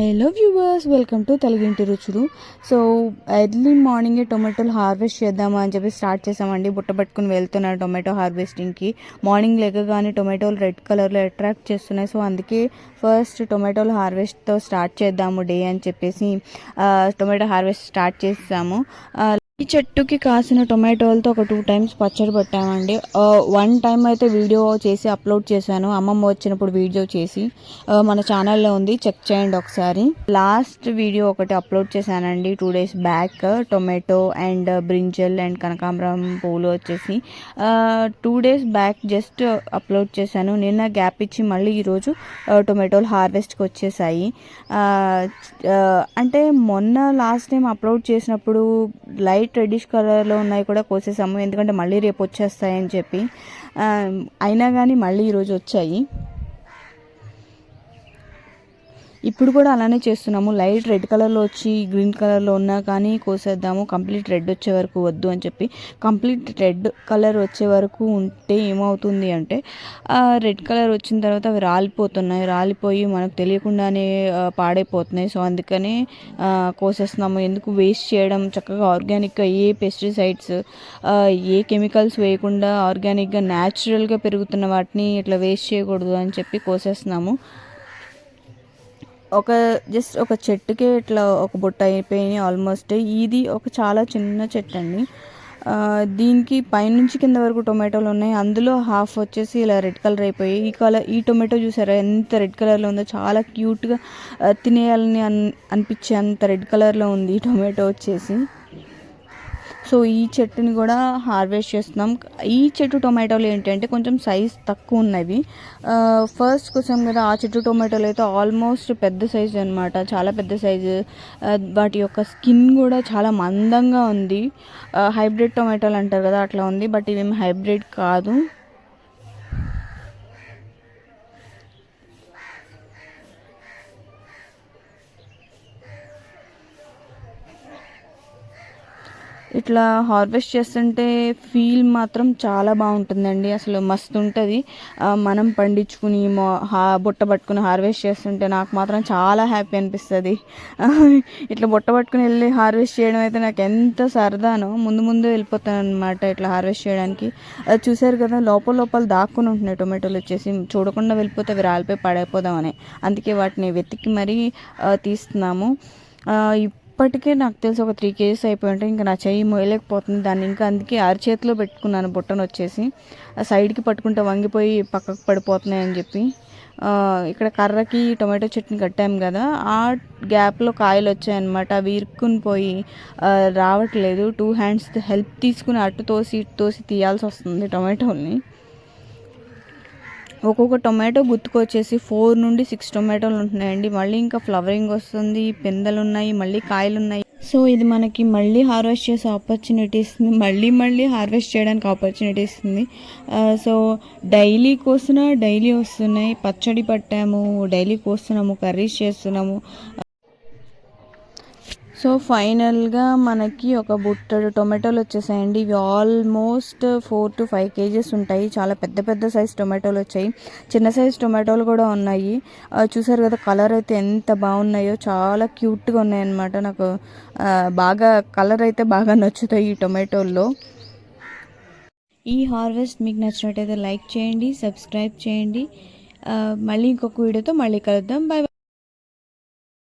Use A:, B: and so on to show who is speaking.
A: Hello viewers welcome to తెలుగింటి రుచులు. So early మార్నింగే టొమాటోలు హార్వెస్ట్ చేద్దామా అని చెప్పి స్టార్ట్ చేసామండి. బుట్ట పట్టుకుని వెళ్తున్నాను టొమాటో హార్వెస్టింగ్కి. మార్నింగ్ లేకగానే టొమాటోలు రెడ్ కలర్లో అట్రాక్ట్ చేస్తున్నాయి. సో అందుకే ఫస్ట్ టొమాటోలు హార్వెస్ట్తో స్టార్ట్ చేద్దాము డే అని చెప్పేసి టొమాటో హార్వెస్ట్ స్టార్ట్ చేసాము. ఈ చెట్టుకి కాసిన టొమాటోలతో ఒక టూ టైమ్స్ పచ్చడి పెట్టామండి. వన్ టైం అయితే వీడియో చేసి అప్లోడ్ చేశాను. అమ్మమ్మ వచ్చినప్పుడు వీడియో చేసి మన ఛానల్లో ఉంది చెక్ చేయండి ఒకసారి. లాస్ట్ వీడియో ఒకటి అప్లోడ్ చేశానండి two days back. Tomato and brinjal and కనకాంబరం పూలు వచ్చేసి two days back just upload చేశాను. నిన్న గ్యాప్ ఇచ్చి మళ్ళీ ఈరోజు టొమాటోలు హార్వెస్ట్కి వచ్చేసాయి. అంటే మొన్న లాస్ట్ టైం అప్లోడ్ చేసినప్పుడు లైట్ రెడ్డిష్ కలర్లో ఉన్నాయి కూడా కోసేసాము. ఎందుకంటే మళ్ళీ రేపు వచ్చేస్తాయని చెప్పి. అయినా కానీ మళ్ళీ ఈరోజు వచ్చాయి. ఇప్పుడు కూడా అలానే చేస్తున్నాము. లైట్ రెడ్ కలర్లో వచ్చి గ్రీన్ కలర్లో ఉన్నా కానీ కోసేద్దాము. కంప్లీట్ రెడ్ వచ్చే వరకు వద్దు అని చెప్పి. కంప్లీట్ రెడ్ కలర్ వచ్చే వరకు ఉంటే ఏమవుతుంది అంటే రెడ్ కలర్ వచ్చిన తర్వాత అవి రాలిపోతున్నాయి. రాలిపోయి మనకు తెలియకుండానే పాడైపోతున్నాయి. సో అందుకనే కోసేస్తున్నాము. ఎందుకు వేస్ట్ చేయడం? చక్కగా ఆర్గానిక్గా ఏ పెస్టిసైడ్స్ ఏ కెమికల్స్ వేయకుండా ఆర్గానిక్గా న్యాచురల్గా పెరుగుతున్న వాటిని ఇట్లా వేస్ట్ చేయకూడదు అని చెప్పి కోసేస్తున్నాము. ఒక జస్ట్ ఒక చెట్టుకే ఇట్లా ఒక బుట్ట అయిపోయినాయి ఆల్మోస్ట్ ఇది ఒక చాలా చిన్న చెట్టు అండి దీనికి పైనుంచి కింద వరకు టొమాటోలు ఉన్నాయి. అందులో హాఫ్ వచ్చేసి ఇలా రెడ్ కలర్ అయిపోయి ఈ కలర్ ఈ టొమాటో చూసారా? ఎంత రెడ్ కలర్లో ఉందో చాలా క్యూట్గా తినేయాలని అన్ అనిపించే అంత రెడ్ కలర్లో ఉంది ఈ టొమాటో వచ్చేసి. సో ఈ చెట్టుని కూడా హార్వెస్ట్ చేస్తున్నాం. ఈ చెట్టు టొమాటోలు ఏంటంటే కొంచెం సైజ్ తక్కువ ఉన్నవి. ఫస్ట్ కోసం కదా ఆ చెట్టు టొమాటోలు అయితే ఆల్మోస్ట్ పెద్ద సైజు అనమాట చాలా పెద్ద సైజు. వాటి యొక్క స్కిన్ కూడా చాలా మందంగా ఉంది. హైబ్రిడ్ టొమాటోలు అంటారు కదా అట్లా ఉంది. బట్ ఇవేమి హైబ్రిడ్ కాదు. ఇట్లా హార్వెస్ట్ చేస్తుంటే ఫీల్ మాత్రం చాలా బాగుంటుందండి. అసలు మస్తు ఉంటుంది. మనం పండించుకుని హా బుట్ట పట్టుకుని హార్వెస్ట్ చేస్తుంటే నాకు మాత్రం చాలా హ్యాపీ అనిపిస్తుంది. ఇట్లా బుట్ట పట్టుకుని వెళ్ళి హార్వెస్ట్ చేయడం అయితే నాకు ఎంత సరదానో ముందు ముందు వెళ్ళిపోతాను అనమాట ఇట్లా హార్వెస్ట్ చేయడానికి. అది చూసారు కదా లోపల లోపల దాక్కుని ఉంటున్నాయి టొమాటోలు వచ్చేసి. చూడకుండా వెళ్ళిపోతే అవి రాలిపోయి పడైపోదామని. అందుకే వాటిని వెతికి మరీ తీస్తున్నాము. ఇప్పటికే నాకు తెలిసి ఒక త్రీ కేజీస్ అయిపోయి ఉంటాయి ఇంకా నా చెయ్యి మోయలేకపోతుంది దాన్ని ఇంకా అందుకే అరచేతిలో పెట్టుకున్నాను బుట్టను వచ్చేసి. ఆ సైడ్కి పట్టుకుంటే వంగిపోయి పక్కకు పడిపోతున్నాయి అని చెప్పి. ఇక్కడ కర్రకి టొమాటో చట్నీ కట్టాము కదా ఆ గ్యాప్లో కాయలు వచ్చాయన్నమాట. అవి ఇరుక్కుని పోయి రావట్లేదు. టూ హ్యాండ్స్ హెల్ప్ తీసుకుని అటు తోసి ఇటు తోసి తీయాల్సి వస్తుంది టొమాటోల్ని. ఒక్కొక్క టొమాటో గుత్తుకొచ్చేసి ఫోర్ నుండి సిక్స్ టొమాటోలు ఉంటున్నాయండి. మళ్ళీ ఇంకా ఫ్లవరింగ్ వస్తుంది పిందెలు ఉన్నాయి మళ్ళీ కాయలు ఉన్నాయి సో ఇది మనకి మళ్ళీ హార్వెస్ట్ చేసే ఆపర్చునిటీ ఇస్తుంది మళ్ళీ మళ్ళీ హార్వెస్ట్ చేయడానికి ఆపర్చునిటీ ఇస్తుంది సో డైలీ కోసిన డైలీ వస్తున్నాయి. పచ్చడి పట్టాము డైలీ కోస్తున్నాము కర్రీస్ చేస్తున్నాము. సో ఫైనల్గా మనకి ఒక బుట్టడు టొమాటోలు వచ్చేసాయండి. ఇవి almost four to five KGs ఉంటాయి. చాలా పెద్ద పెద్ద సైజ్ టొమాటోలు వచ్చాయి. చిన్న సైజ్ టొమాటోలు కూడా ఉన్నాయి. చూసారు కదా కలర్ అయితే ఎంత బాగున్నాయో. చాలా క్యూట్గా ఉన్నాయన్నమాట. నాకు బాగా కలర్ అయితే బాగా నచ్చుతాయి ఈ టొమాటోల్లో. ఈ హార్వెస్ట్ మీకు నచ్చినట్టయితే లైక్ చేయండి సబ్స్క్రైబ్ చేయండి. మళ్ళీ ఇంకొక వీడియోతో మళ్ళీ కలుద్దాం. బాయ్